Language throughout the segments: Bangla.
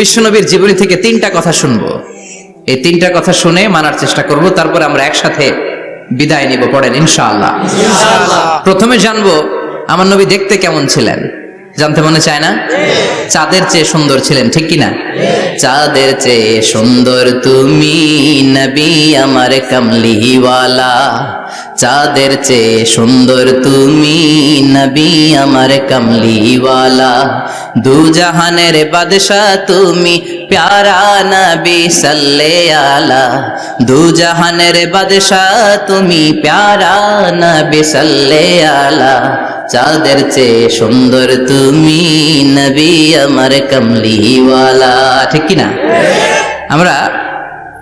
বিশ্বনবীর জীবনী থেকে তিনটা কথা শুনব। এই তিনটা কথা শুনে মানার চেষ্টা করব তারপরে আমরা একসাথে বিদায় নিব পড়েন ইনশাআল্লাহ। প্রথমে জানব আমার নবী দেখতে কেমন ছিলেন? জানতে মনে চায় না? চাঁদের চেয়ে সুন্দর ছিলেন ঠিক কি না চাঁদের চেয়ে সুন্দর তুমি নবী আমার কমলিওয়ালা। চাঁদের চেয়ে সুন্দর তুমি নবী আমার কমলিওয়ালা। দু জাহানের বাদশাহ তুমি প্যারা নবী সাল্লে আলা দু জাহানের বাদশাহ তুমি প্যারা নবী সাল্লে আলা চাঁদের চেয়ে সুন্দর তুমি নবী আমার কমলিওয়ালা। ঠিক কি না আমরা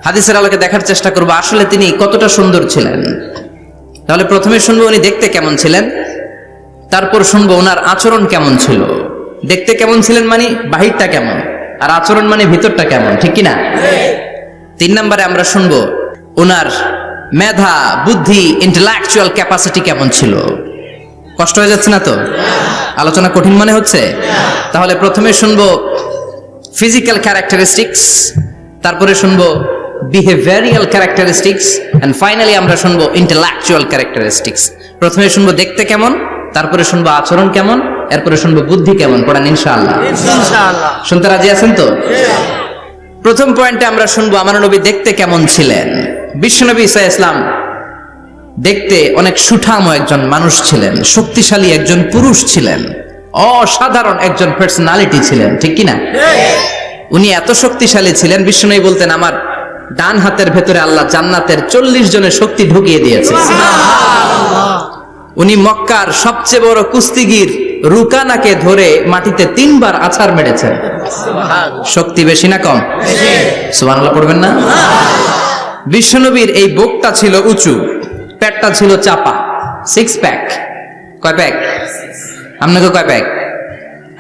হাদিসের আলোকে দেখার চেষ্টা করব আসলে তিনি কতটা সুন্দর ছিলেন। তাহলে প্রথমে শুনব উনি দেখতে কেমন ছিলেন, তারপর শুনব ওনার আচরণ কেমন ছিল। দেখতে কেমন ছিলেন মানে বাহিরটা কেমন, আর আচরণ মানে ভিতরটা কেমন, ঠিক কি না তিন নম্বরে আমরা শুনব ওনার মেধা, বুদ্ধি ইন্টেলেকচুয়াল ক্যাপাসিটি কেমন ছিল। কষ্ট হয়ে যাচ্ছে না তো? আলোচনা কঠিন মনে হচ্ছে? তাহলে প্রথমে শুনব ফিজিক্যাল ক্যারেক্টারিস্টিক্স তারপরে শুনব বিহেভিয়ারিয়াল ক্যারেক্টারিস্টিক্স এন্ড ফাইনালি আমরা শুনব ইন্টেলেকচুয়াল ক্যারেক্টারিস্টিক্স প্রথমে শুনব দেখতে কেমন তারপরে শুনব আচরণ কেমন এরপরে শুনব বুদ্ধি কেমন পড়ান ইনশাআল্লাহ। ইনশাআল্লাহ। শুনতে রাজি আছেন তো? প্রথম পয়েন্টে আমরা শুনব আমার নবী দেখতে কেমন ছিলেন। বিশ্বনবী ইসা ইসলাম দেখতে অনেক সুঠাম একজন মানুষ ছিলেন শক্তিশালী একজন পুরুষ ছিলেন অসাধারণ একজন পার্সোনালিটি ছিলেন ঠিক কি না উনি এত শক্তিশালী ছিলেন বিষ্ণুই বলতেন আমার ডান হাতের ভেতরে আল্লাহ জান্নাতের চল্লিশ জনের শক্তি ঢুকিয়ে দিয়েছে। উনি মক্কার সবচেয়ে বড় কুস্তিগির রুকানাকে ধরে মাটিতে তিনবার আছাড় মেরেছেন। শক্তি বেশি না কম? সুবহানাল্লাহ পড়বেন না? বিশ্বনবীর এই বুকটা ছিল উঁচু, পেটটা ছিল চাপা সিক্স প্যাক কয় প্যাক আপনাকে কয় প্যাক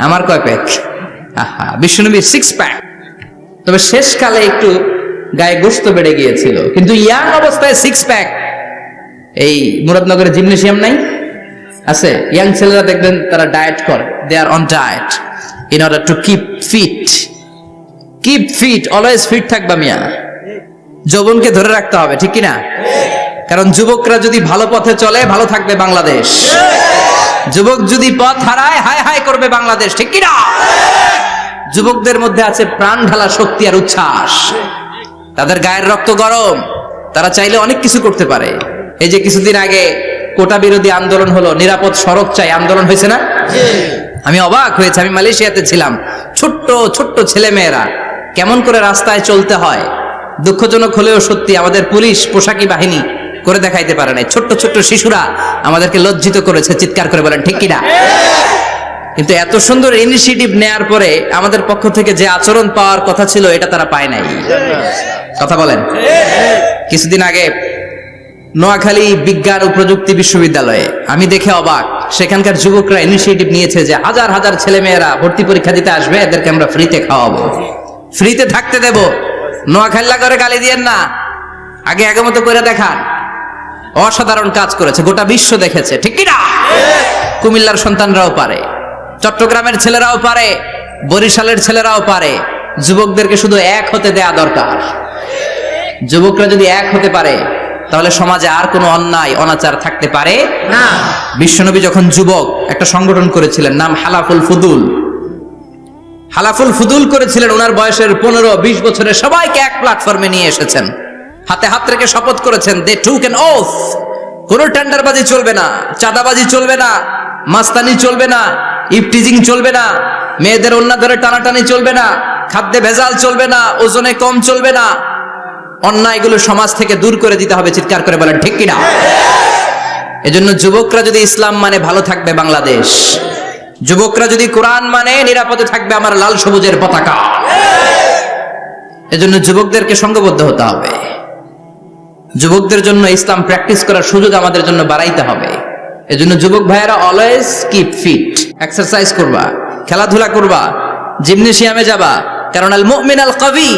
আমার কয় প্যাক আহা, বিশ্বনবীর সিক্স প্যাক তবে শেষকালে একটু গায়ে গোস্ত বেড়ে গিয়েছিল। কিন্তু ইয়াং অবস্থায় সিক্স প্যাক এই মুরাদনগরে জিমনেশিয়াম নাই? আছে? ইয়াং ছেলেরা দেখবেন তারা ডায়েট করে। They are on diet in order to keep fit keep fit always fit থাকবা মিয়া। যৌবনকে ধরে রাখতে হবে, ঠিক কি না কারণ যুবকরা যদি ভালো পথে চলে, ভালো থাকবে বাংলাদেশ। যুবক যদি পথ হারায়, হায় হায় করবে বাংলাদেশ, ঠিক কি না যুবকদের মধ্যে আছে প্রাণ ঢালা শক্তি আর উচ্ছ্বাস। তাদের গায়ের রক্ত গরম। তারা চাইলে অনেক কিছু করতে পারে। এই যে কিছুদিন আগে কোটা বিরোধী আন্দোলন হলো নিরাপদ সড়ক চাই আন্দোলন হয়েছে না? আমি অবাক হয়েছে আমি মালয়েশিয়াতে ছিলাম। ছোট্ট ছোট্ট ছেলে মেয়েরা কেমন করে রাস্তায় চলতে হয়? দুঃখজনক হলেও সত্যি আমাদের পুলিশ পোশাকি বাহিনী করে দেখাইতে পারে নাই। ছোট্ট ছোট্ট শিশুরা আমাদেরকে লজ্জিত করেছে চিৎকার করে বলেন ঠিক কিনা? কিন্তু এত সুন্দর ইনিশিয়েটিভ নেয়ার পরে আমাদের পক্ষ থেকে যে আচরণ পাওয়ার কথা ছিল, এটা তারা পায় নাই। কথা বলেন। কিছুদিন আগে নোয়াখালী বিজ্ঞান ও প্রযুক্তি বিশ্ববিদ্যালয়ে আমি দেখে অবাক, সেখানকার যুবকরা ইনিশিয়েটিভ নিয়েছে যে হাজার হাজার ছেলে মেয়েরা ভর্তি পরীক্ষা দিতে আসবে, এদেরকে আমরা ফ্রিতে খাওয়াবো। ফ্রিতে থাকতে দেব। নোয়াখাল্লা করে গালি দিয়েন না। আগে আগে মতো করে দেখান। অসাধারণ কাজ করেছে, গোটা বিশ্ব দেখেছে। ঠিক কি না? কুমিল্লার সন্তানরাও পারে। চট্টগ্রামের ছেলেরাও পারে বরিশালের ছেলেরাও পারে। যুবকদেরকে শুধু এক হতে দেয়া দরকার। যুবকরা যদি এক হতে পারে তাহলে সমাজে আর কোনো অন্যায় অনাচার থাকতে পারে না। বিশ্বনবী যখন যুবক একটা সংগঠন করেছিলেন নাম হালাফুল ফুদুল। হালাফুল ফুদুল করেছিলেন ওনার বয়সের পনেরো বিশ বছরের সবাইকে এক প্ল্যাটফর্মে নিয়ে এসেছেন। হাতে হাত রেখে শপথ করেছেন দে টু ক্যান ওফ কোনো টেন্ডারবাজি চলবে না চাঁদাবাজি চলবে না মাস্তানি চলবে না। ইফটিজিং চলবে না, মেয়েদের অন্য ধরে টানাটানি চলবে না, খাদ্যে ভেজাল চলবে না, ওজনে কম চলবে না। অন্যায়গুলো সমাজ থেকে দূর করে দিতে হবে, চিৎকার করে বলেন, ঠিক কিনা? এজন্য যুবকরা যদি ইসলাম মানে ভালো থাকবে বাংলাদেশ, যুবকরা যদি কোরআন মানে নিরাপদে থাকবে আমার লাল সবুজের পতাকা। এজন্য যুবকদেরকে সঙ্গবদ্ধ হতে হবে। যুবকদের জন্য ইসলাম প্র্যাকটিস করার সুযোগ আমাদের জন্য বাড়াইতে হবে। এজন্য যুবক ভাইয়েরা অলওয়েজ কিপ ফিট এক্সারসাইজ করবা খেলাধুলা করবা জিমনেশিয়ামে যাবা। কারণ আল মুমিন আল কবি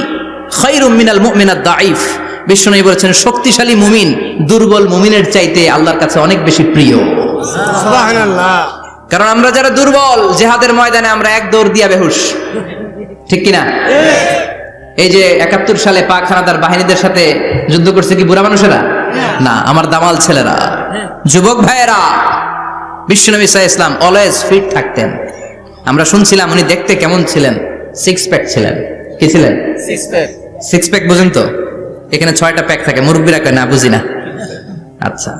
খৈরুম মিনাল মুমিনাদ দাইফ বিষ্ণু বলেছেন শক্তিশালী মুমিন দুর্বল মুমিনের চাইতে আল্লাহর কাছে অনেক বেশি প্রিয়। কারণ আমরা যারা দুর্বল জেহাদের ময়দানে আমরা এক দৌড় দিয়া বেহুশ। ঠিক কিনা? এই যে একাত্তর সালে পাক হানাদার বাহিনীদের সাথে যুদ্ধ করছে কি বুড়া মানুষেরা? না আমার দামাল ছেলেরা। যুবক ভাইয়েরা বিশ্বনবী সাহা ইসলাম অলওয়েজ ফিট থাকতেন। আমরা শুনছিলাম উনি দেখতে কেমন ছিলেন। সিক্স প্যাক ছিলেন। কি ছিলেন? সিক্স প্যাক বুঝেন তো? এখানে ছয়টা প্যাক থাকে মুরব্বীরা কয় না বুঝি না। আচ্ছা।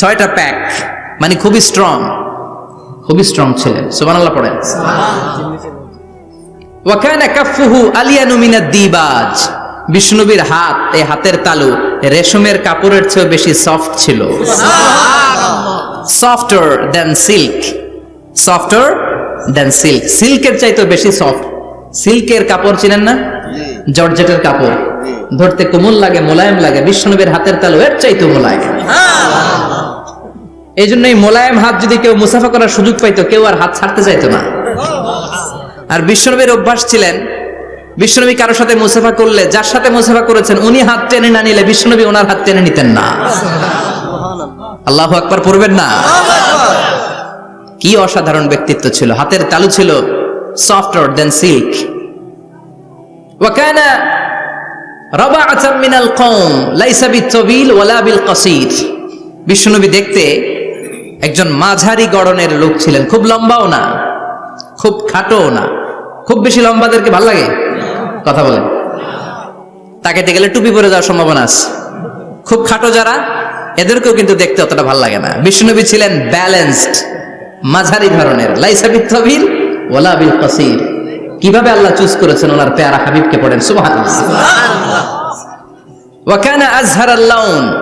ছয়টা প্যাক মানে খুবই স্ট্রং খুবই স্ট্রং ছিলেন। সুবহানাল্লাহ পড়েন। ওয়াকানা কাফুহু আলিয়ানু মিনাদ দিবাজ। বিষ্ণুবীর হাত এই হাতের তালু রেশমের কাপড়ের চেয়ে বেশি সফট ছিল। Softer than silk softer than silk সিল্কের চাইতে বেশি সফট সিল্কের কাপড় চিনেন না? জর্জেটের কাপড়। ধরতে কোমল লাগে, মোলায়েম লাগে। বিষ্ণুবীর হাতের তালু এর চাইতে মোলায়েম। এই জন্য এই মোলায়েম হাত যদি কেউ মুসাফা করার সুযোগ পাইতো, কেউ আর হাত ছাড়তে চাইতো না। আর বিশ্বনবীর অভ্যাস ছিলেন বিশ্বনবী কারোর সাথে মুসাফা করলে, যার সাথে মুসাফা করেছেন, উনি হাত টেনে না নিলে বিশ্বনবী ওনার হাত টেনে নিতেন না। আল্লাহ আকবার পড়বেন না? কি অসাধারণ ব্যক্তিত্ব ছিল। হাতের তালু ছিল সফটওয়ার দেন সিল্ক ওয়াকানা রাবাআতাম মিনাল কওম, লাইসা বিতবিল ওয়ালা বিল কাসীর বিশ্বনবী দেখতে একজন মাঝারি গড়নের লোক ছিলেন। খুব লম্বাও না, খুব খাটোও না। খুব বেশি লম্বাদেরকে ভালো লাগে? কথা বলেন। তাকাইতে গেলে টুপি পরে যাওয়ার সম্ভাবনা আছে। খুব খাটো যারা, এদেরকেও কিন্তু দেখতে অতটা ভালো লাগে না। বিষ্ণুনবী ছিলেন ব্যালেন্সড মাঝারি ধরনের। লাইসা বিত্তবিল ওলা বিল কাসির। কীভাবে আল্লাহ চুজ করেছেন ওনার পেয়ারা হাবিবকে পড়েন? সুবহানাল্লাহ। ওয়াকানা আজহার আল্লাউন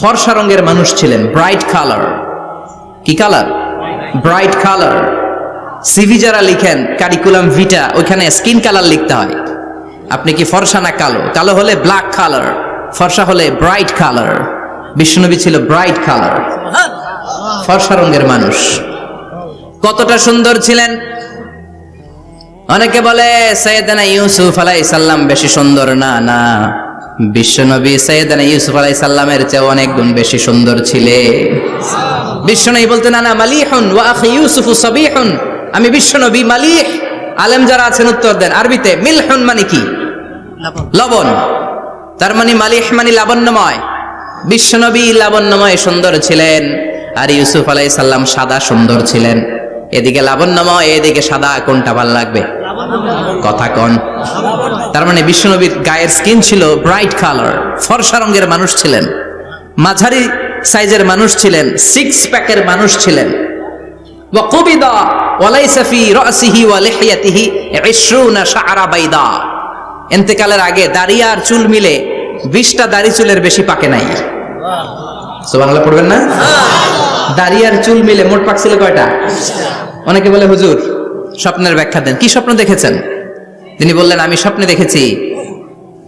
ফর্সা রঙের মানুষ ছিলেন। Bright colour. কি কালার? Bright colour. সিভি যারা লিখেন কারিকুলাম ভিটা ওইখানে স্কিন কালার লিখতে হয়। আপনি কি ফর্সা না কালো? কালো হলে ব্ল্যাক কালার ফর্সা হলে ব্রাইট কালার বিষ্ণুনবী ছিল ব্রাইট কালার ফর্সা রঙের মানুষ। কতটা সুন্দর ছিলেন? অনেকে বলে সৈয়দানা ইউসুফ আলাই সাল্লাম বেশি সুন্দর। না না। বিশ্বনবী সৈয়দানা ইউসুফ আলাই সাল্লামের চেয়ে অনেক গুণ বেশি সুন্দর ছিলে বিশ্বনবী না না মালিহুন ওয়া আখি ইউসুফু সাবিহুন। আমি বিশ্বনবী মালিহ আলেম যারা আছেন উত্তর দেন। আরবিতে মিলহুন মানে কি? লবণ। তার মানে মালিক মানে লাবণ্যময়। বিশ্বনবী লাবণ্যময় সুন্দর ছিলেন। আর ইউসুফ আলাই সাল্লাম সাদা সুন্দর ছিলেন। এদিকে লাবণ্যময় এদিকে সাদা। কোনটা ভালো লাগবে? কথা কন? তার মানে বিশ্বনবীর গায়ের স্কিন ছিল ব্রাইট কালার ফর্সা রঙের মানুষ ছিলেন। মাঝারি সাইজের মানুষ ছিলেন। সিক্স প্যাকের মানুষ ছিলেন। وقبض وليس في رأسه ولحيته عشرون شعر بيضاء এতেকালের আগে দাড়ি আর চুল মিলে বিশটা দাড়ি চুলের বেশি পাকে নাই সুবহানাল্লাহ পড়বেন না দাড়ি আর চুল মিলে মোট পাকছিল কয়টা অনেকে বলে হুজুর স্বপ্নের ব্যাখ্যা দেন কি স্বপ্ন দেখেছেন তিনি বললেন আমি স্বপ্নে দেখেছি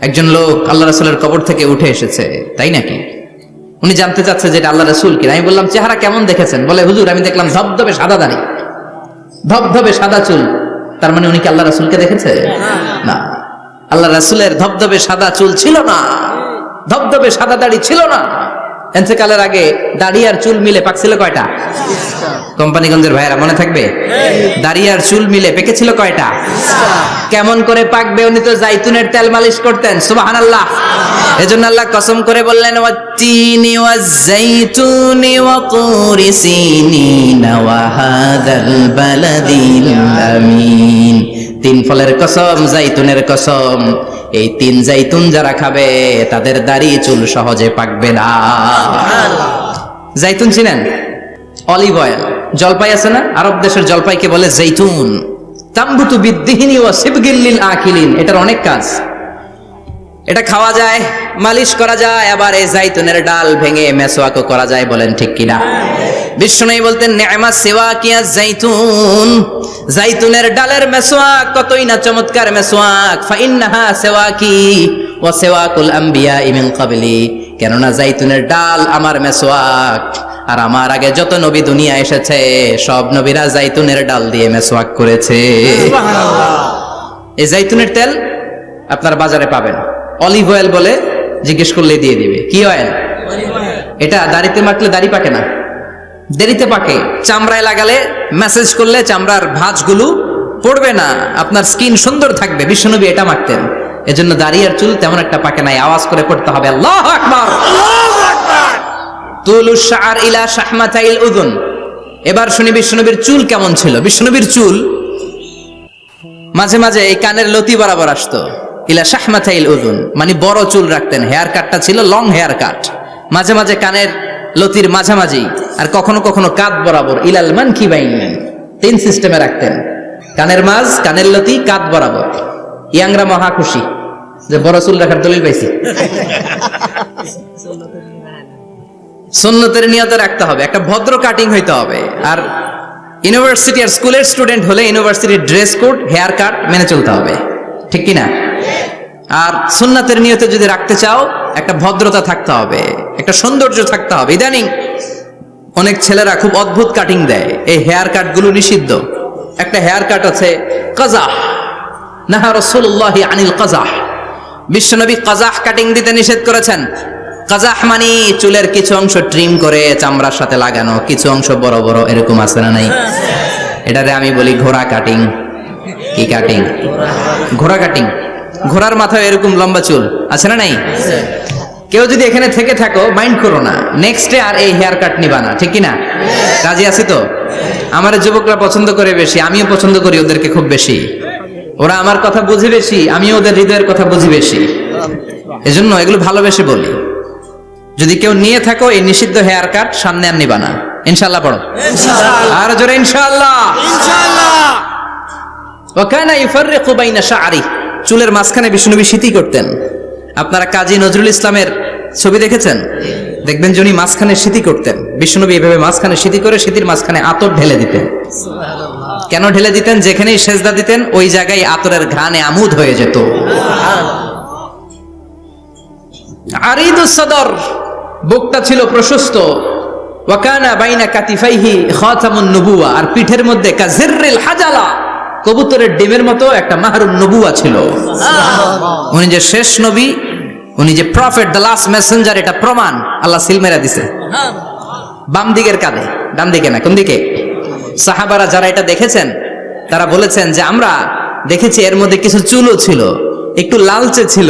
একজন লোক আল্লাহ রাসূলের কবর থেকে উঠে এসেছে তাই নাকি উনি জানতে চাচ্ছে যেটা আল্লাহ রসুল কিনা। আমি বললাম, চেহারা কেমন দেখেছেন? বলে, হুজুর, আমি দেখলাম ধবধবে সাদা দাড়ি। ধবধবে সাদা চুল। তার মানে উনি কি আল্লাহ রাসূলকে দেখেছে? না। আল্লাহ রাসূলের ধবধবে সাদা চুল ছিল না। ধবধবে সাদা দাড়ি ছিল না। এতেকালের আগে দাড়ি আর চুল মিলে পাকছিল কয়টা? কোম্পানিগঞ্জের ভাইয়েরা, মনে থাকবে? দাড়ি আর চুল মিলে পেকেছিল কয়টা? কেমন করে পাকবে? উনি তো জাইতুনের তেল মালিশ করতেন। সুবাহান আল্লাহ এজন্য আল্লাহ কসম করে বললেন, ওয়াত্তিনি ওয়াজাইতুনি ওয়া তুরি সিনিনা ওয়া হাদাল বালাদিল আমিন। তিন ফলের কসম জাইতুনের কসম। এই তিন জাইতুন যারা খাবে, তাদের দাড়ি চুল সহজে পাকবে না। জাইতুন চিনেন? Olive oil. জলপাই আছে না? আরব দেশের জলপাইকে বলে জৈতুন তাম্বুতু বিদ্দিহিনী ও সিবগিল্লিল আকিলিন এটার অনেক কাজ। এটা খাওয়া যায় মালিশ করা যায় আবার এই জাইতুনের ডাল ভেঙে মেসোয়াকও করা যায় বলেন ঠিক কিনা? বিষ্ণুই বলতেন নেমা সেবা কিয়া জাইতুন? জাইতুনের ডালের মেসোয়াক কতই না চমৎকার মেসোয়াক। ফাইন্নাহা সেওয়াকি ও সেওয়াকুল আম্বিয়া ইমিন কাবলি কেননা জাইতুনের ডাল আমার মেসোয়াক আর আমার আগে যত নবী দুনিয়া এসেছে সব নবীরা জাইতুনের ডাল দিয়ে মেসোয়াক করেছে। এই জাইতুনের তেল আপনার বাজারে পাবেন। অলিভ অয়েল বলে জিজ্ঞেস করলে দিয়ে দিবে। কি অয়েল? এটা দাড়িতে মাখলে দাড়ি পাকে না। দেরিতে পাকে। চামড়ায় লাগালে মেসেজ করলে চামড়ার ভাঁজগুলো পড়বে না। আপনার স্কিন সুন্দর থাকবে। বিশ্বনবী এটা মাখতেন। এজন্য দাড়ি আর চুল তেমন একটা পাকে নাই। আওয়াজ করে পড়তে হবে। আল্লাহ আকবার! তুলু শার ইলা শাহমাতাইল উদুন। এবার শুনি বিশ্বনবীর চুল কেমন ছিল। বিশ্বনবীর চুল মাঝে মাঝে এই কানের লতি বরাবর আসতো। ইলা শাহমাতাইল উদুন মানে বড় চুল রাখতেন হেয়ার কাটটা ছিল লং হেয়ার কাট মাঝে মাঝে কানের লতির মাঝামাঝি, আর কখনো কখনো কাত বরাবর, ইলাল মান কি বাইন, তিন সিস্টেমে রাখতেন। কানের মাঝ, কানের লতি কাত বরাবর। ইয়াংরা মহা খুশি, যে বড় চুল রাখার দলিল পাইছি। সুন্নতের নিয়তে রাখতে হবে, একটা ভদ্র কাটিং হইতে হবে। আর ইউনিভার্সিটি আর স্কুলের স্টুডেন্ট হলে ইউনিভার্সিটির ড্রেস কোড হেয়ার কাট মেনে চলতে হবে। ঠিক কি না আর সুন্নাতের নিয়তে যদি রাখতে চাও, একটা ভদ্রতা থাকতে হবে, একটা সৌন্দর্য থাকতে হবে। ইদানিং অনেক ছেলেরা খুব অদ্ভুত কাটিং দেয়। এই হেয়ার কাটগুলো নিষিদ্ধ। একটা হেয়ার কাট আছে কাজাহ নাহা রসুল্লাহ আনিল কাজাহ বিশ্বনবী কাজাহ কাটিং দিতে নিষেধ করেছেন। কাজাহ মানে চুলের কিছু অংশ ট্রিম করে চামড়ার সাথে লাগানো, কিছু অংশ বড় বড়, এরকম আছে না নাই? এটারে আমি বলি ঘোড়া কাটিং কি কাটিং ঘোড়া কাটিং ঘোড়ার মাথায় এরকম লম্বা চুল আছে না নাই? কেউ যদি এখানে থেকে থাকো মাইন্ড করো না। নেক্সটে আর এই হেয়ার কাট নিবা না ঠিক না? রাজি আছি তো? আমার যুবকরা পছন্দ করে বেশি আমিও পছন্দ করি ওদেরকে খুব বেশি। ওরা আমার কথা বুঝে বেশি আমিও ওদের হৃদয়ের কথা বুঝি বেশি। এজন্য এগুলো ভালোবেসে বলি। যদি কেউ নিয়ে থাকো এই নিষিদ্ধ হেয়ার কাট সামনে আর নিবা না। ইনশাল্লাহ পড়ো। আর জোরে ইনশাআল্লাহ। ওখানে ইফাররিকু বাইনা শাআরি চুলের মাঝখানে বিষ্ণুনবী শীতি করতেন। আপনারা কাজী নজরুল ইসলামের ছবি দেখেছেন? দেখবেন যে উনি মাঝখানে শীতি করতেন। বিষ্ণুনবী এভাবে মাঝখানে শীতি করে শীতির মাঝখানে আতর ঢেলে দিতেন। কেন ঢেলে দিতেন? যেখানেই সেজদা দিতেন, ওই জায়গায় আতরের ঘ্রাণে আমুদ হয়ে যেত। সদর, বুকটা ছিল প্রশস্ত। ওয়াকানা বাইনা কাতিফাইহি খাতামুন নবুয়া আর পিঠের মধ্যে কাজিররিল হাজালা। কবুতরের ডিমের মতো একটা মাহরুন নবুয়া ছিল। উনি যে শেষ নবী উনি যে প্রফেট দ্য লাস্ট মেসেঞ্জার এটা প্রমাণ আল্লাহ সিলমেরা দিছে। বাম দিকের কাঁধে ডান দিকে না কোন দিকে? সাহাবারা যারা এটা দেখেছেন তারা বলেছেন যে আমরা দেখেছি এর মধ্যে কিছু চুলও ছিল একটু লালচে ছিল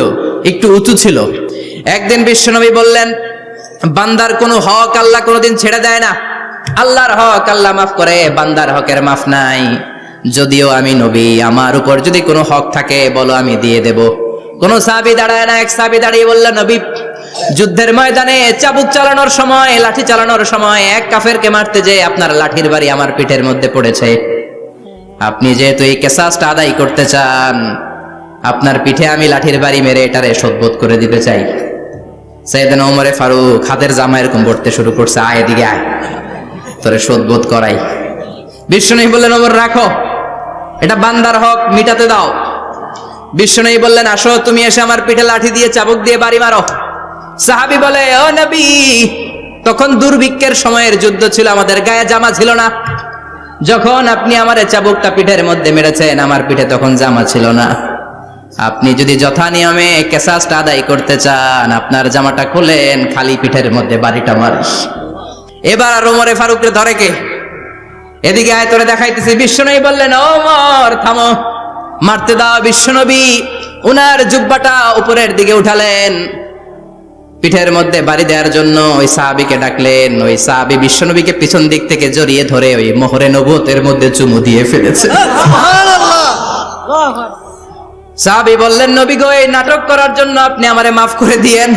একটু উঁচু ছিল। একদিন বিশ্বনবী বললেন বান্দার কোনো হক আল্লাহ কোনোদিন ছেড়ে দেয় না। আল্লাহর হক আল্লাহ মাফ করে বান্দার হকের মাফ নাই। যদিও আমি নবী, আমার উপর যদি কোনো হক থাকে, বলো আমি দিয়ে দেব। কোন সাবি দাঁড়ায় না, এক সাবি দাঁড়িয়ে বললেন নবী, যুদ্ধের ময়দানে চাবুক চালানোর সময়, লাঠি চালানোর সময়, এক কাফেরকে মারতে যে আপনার লাঠির বাড়ি আমার পিঠের মধ্যে পড়েছে। আপনি যেহেতু এই কেসাসটা আদায় করতে চান, আপনার পিঠে আমি লাঠির বাড়ি মেরে এটারে শোধবোধ করে দিতে চাই। সাইদান ওমরে ফারুক হাতের জামা এরকম পড়তে শুরু করছে, আয় এদিকে আয়, তোরে শোধবোধ করাই। বিষ্ণু বললেন, ওমর, রাখো। এটা বান্দার হক, মিটাতে দাও। বিষ্ণু বললেন, আসো, তুমি এসে আমার পিঠে লাঠি দিয়ে চাবুক দিয়ে বাড়ি মারো। সাহাবি বলে, ও নবী, তখন দুর্ভিক্ষের সময়ের যুদ্ধ ছিল, আমাদের গায়ে জামা ছিল না। যখন আপনি আমার চাবুকটা পিঠের মধ্যে মেরেছেন, আমার পিঠে তখন জামা ছিল না। আপনি যদি যথা নিয়মে কেসাসটা আদায় করতে চান, আপনার জামাটা খুলেন, খালি পিঠের মধ্যে বাড়িটা মারিস। এবার আর ওমরে ফারুকরে ধরে কে? এদিকে আয় তোরে দেখাইতেছি। বিশ্বনবী বললেন ও মর থামো। মারতে দাও বিশ্বনবী উনার জুব্বাটা উপরের দিকে উঠালেন। পিঠের মধ্যে বাড়ি দেওয়ার জন্য ওই সাহাবিকে ডাকলেন। ওই সাহাবি বিশ্বনবীকে পিছন দিক থেকে জড়িয়ে ধরে ওই মোহরে নবতের মধ্যে চুমু দিয়ে ফেলেছে। সাহাবি বললেন নবী গো এই নাটক করার জন্য আপনি আমারে মাফ করে দিয়েন।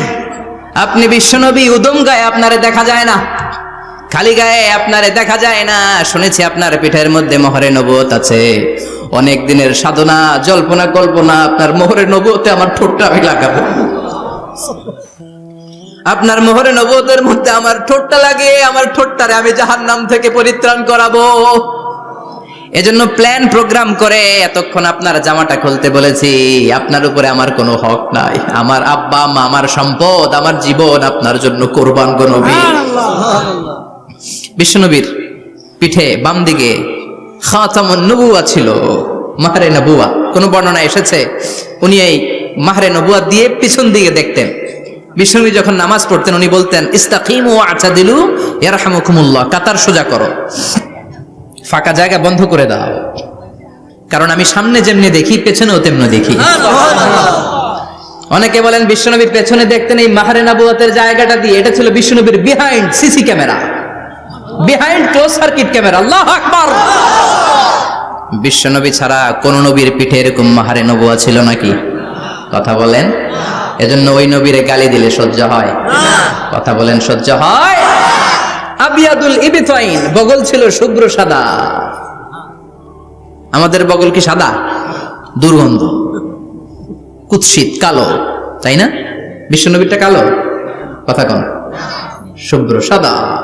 আপনি বিশ্বনবী উদম গায়ে আপনারে দেখা যায় না। খালি গায়ে আপনারে দেখা যায় না। শুনেছি আপনার পিঠের মধ্যে মোহরে নবত আছে। অনেক দিনের সাধনা, জল্পনা, কল্পনা, আপনার মোহরে নবতে আমার ঠোঁটটা আমি লাগাবো। আপনার মোহরে নবতের মধ্যে আমার ঠোঁটটা লাগে আমার ঠোঁটটারে আমি জাহান নাম থেকে পরিত্রাণ করাবো। এজন্য প্ল্যান প্রোগ্রাম করে, এতক্ষণ আপনার জামাটা খুলতে বলেছি, আপনার উপরে আমার কোনো হক নাই। আমার আব্বা, মা, আমার সম্পদ, আমার জীবন আপনার জন্য কোরবান গো নবী বিশ্বনবীর পিঠে বাম দিকে খাতামুন নবুয়া ছিল মাহরে নবুয়া কোন বর্ণনা এসেছে? উনি এই মাহরে নবুয়া দিয়ে পিছন দিকে দেখতেন। বিশ্বনবী যখন নামাজ পড়তেন উনি বলতেন ইস্তাকিম ও আচা দিলু ইয়ারহামুকুমুল্লাহ। কাতার সোজা করো। ফাঁকা জায়গা বন্ধ করে দাও। কারণ আমি সামনে যেমনি দেখি পেছনেও তেমনি দেখি। অনেকে বলেন বিশ্বনবী পেছনে দেখতেন এই মাহারে নাবুয়াতের জায়গাটা দিয়ে। এটা ছিল বিশ্বনবীর behind CC camera. Behind close circuit camera আল্লাহ আকবার বিশ্বনবী ছাড়া কোন নবীর পিঠে এরকম মাহারে নবুয়া ছিল নাকি? কথা বলেন। এজন্য ওই নবীরে গালি দিলে সহ্য হয়। কথা বলেন, সহ্য হয়? আবিয়াদুল ইবিতাইন, বগল ছিল শুভ্র সাদা। আমাদের বগল কি সাদা? দুর্গন্ধ। কুৎসিত, কালো। তাই না? বিশ্বনবীরটা কালো? কথা কম শুভ্র সাদা।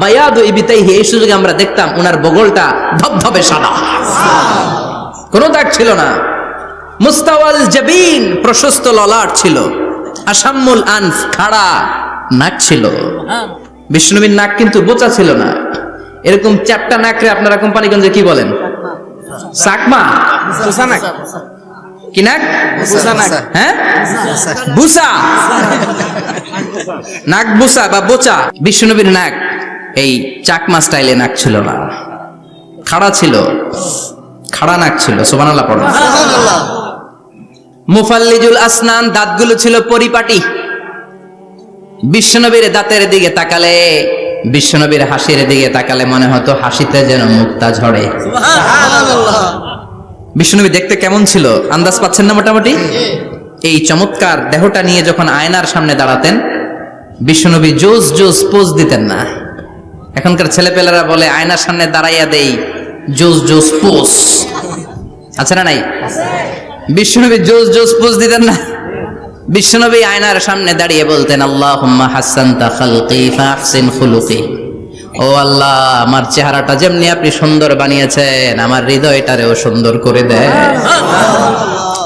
বায়াদু ইবিতাইহি এই সুযোগে আমরা দেখতাম ওনার বগলটা ধবধবে সাদা। কোনো দাগ ছিল না। মুস্তাওয়াল জাবিন প্রশস্ত ললাট ছিল। আসাম্মুল আনফ খাড়া নাক ছিল। বিষ্ণুবীর নাক কিন্তু বোচা ছিল না। এরকম চ্যাপটা নাকরে আপনারা কোম্পানিগঞ্জে কি বলেন? সাকমা? কি নাক? হ্যাঁ? বুসা। নাক বুসা বা বোচা। বিষ্ণুবীর নাক। এই চাকমা স্টাইলে নাক ছিল না। খাড়া ছিল। খাড়া নাক ছিল সোবানাল্লাহ পড়ো। মুফাল্লিজুল আসনান দাঁতগুলো ছিল পরিপাটি। বিশ্বনবীর দাঁতের দিকে তাকালে বিশ্বনবীর হাসির দিকে তাকালে মনে হতো হাসিতে যেন মুক্তা ঝরে। বিষ্ণুনবী দেখতে কেমন ছিল? আন্দাজ পাচ্ছেন না মোটামুটি? এই চমৎকার দেহটা নিয়ে যখন আয়নার সামনে দাঁড়াতেন বিষ্ণুনবী জোস জোস পোজ দিতেন না। এখনকার ছেলেপেলেরা বলে, আয়নার সামনে দাঁড়াইয়া দেই, জোস জোস পোজ আছে না নাই? বিষ্ণুনবী জোস জোস পোজ দিতেন না? বিশ্বনবী আয়নার সামনে দাঁড়িয়ে বলতেন আল্লাহ হাসান খালকি ও আল্লাহ, আমার চেহারাটা যেমনি আপনি সুন্দর বানিয়েছেন, আমার হৃদয়টারেও সুন্দর করে দেয়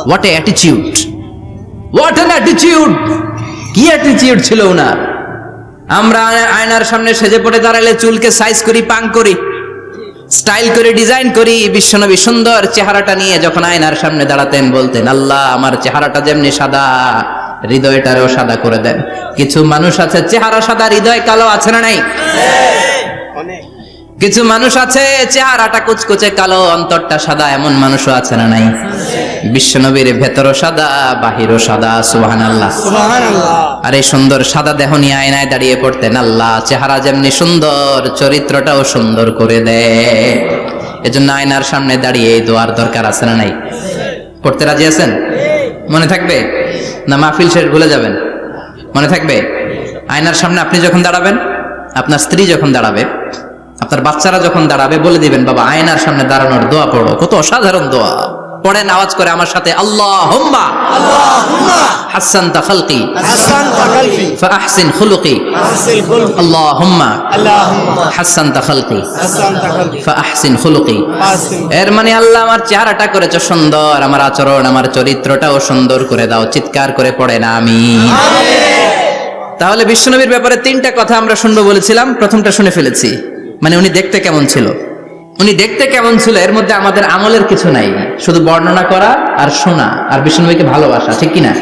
what a attitude what an attitude কি অ্যাটিটিউড ছিল ওনার? আমরা আয়নার সামনে সেজে পড়ে দাঁড়ালে চুলকে সাইজ করি, পাং করি স্টাইল করে ডিজাইন করি, বিশ্বনবী সুন্দর চেহারাটা নিয়ে যখন আয়নার সামনে দাঁড়াতেন বলতেন, আল্লাহ, আমার চেহারাটা যেমনি সাদা, হৃদয়টারেও সাদা করে দেন। কিছু মানুষ আছে, চেহারা সাদা, হৃদয় কালো আছে না নাই? কিছু মানুষ আছে, চেহারাটা কুচকুচে কালো, অন্তরটা সাদা, এমন মানুষও আছে না নাই? বিশ্বনবীর ভেতরও সাদা বাহিরও সাদা সুবহান আল্লাহ আর এই সুন্দর সাদা দেহ নিয়ে আয়নায় দাঁড়িয়ে পড়তেন আল্লাহ। চেহারা যেমনি সুন্দর চরিত্রটাও সুন্দর করে দেয়। এজন্য আয়নার সামনে দাঁড়িয়ে এই দোয়ার দরকার আছে না নাই? পড়তে রাজি আছেন? মনে থাকবে? না মাহফিল শেষ ভুলে যাবেন? মনে থাকবে? আয়নার সামনে আপনি যখন দাঁড়াবেন আপনার স্ত্রী যখন দাঁড়াবে আপনার বাচ্চারা যখন দাঁড়াবে বলে দিবেন বাবা আয়নার সামনে দাঁড়ানোর দোয়া পড়ো। কত অসাধারণ দোয়া। পড়েন আওয়াজ করে আমার সাথে আল্লাহ হাসান আল্লাহ হাসান এর মানে আল্লাহ আমার চেহারাটা করেছ সুন্দর আমার আচরণ আমার চরিত্রটাও সুন্দর করে দাও চিৎকার করে পড়ে না আমি তাহলে বিশ্বনবীর ব্যাপারে তিনটা কথা আমরা শুনব বলেছিলাম প্রথমটা শুনে ফেলেছি। মানে উনি দেখতে কেমন ছিল? উনি দেখতে কেমন ছিল, এর মধ্যে আমাদের আমলের কিছু নাই। শুধু বর্ণনা করা আর শোনা আর বিশ্বনবীকে ভালোবাসা, ঠিক কিনা?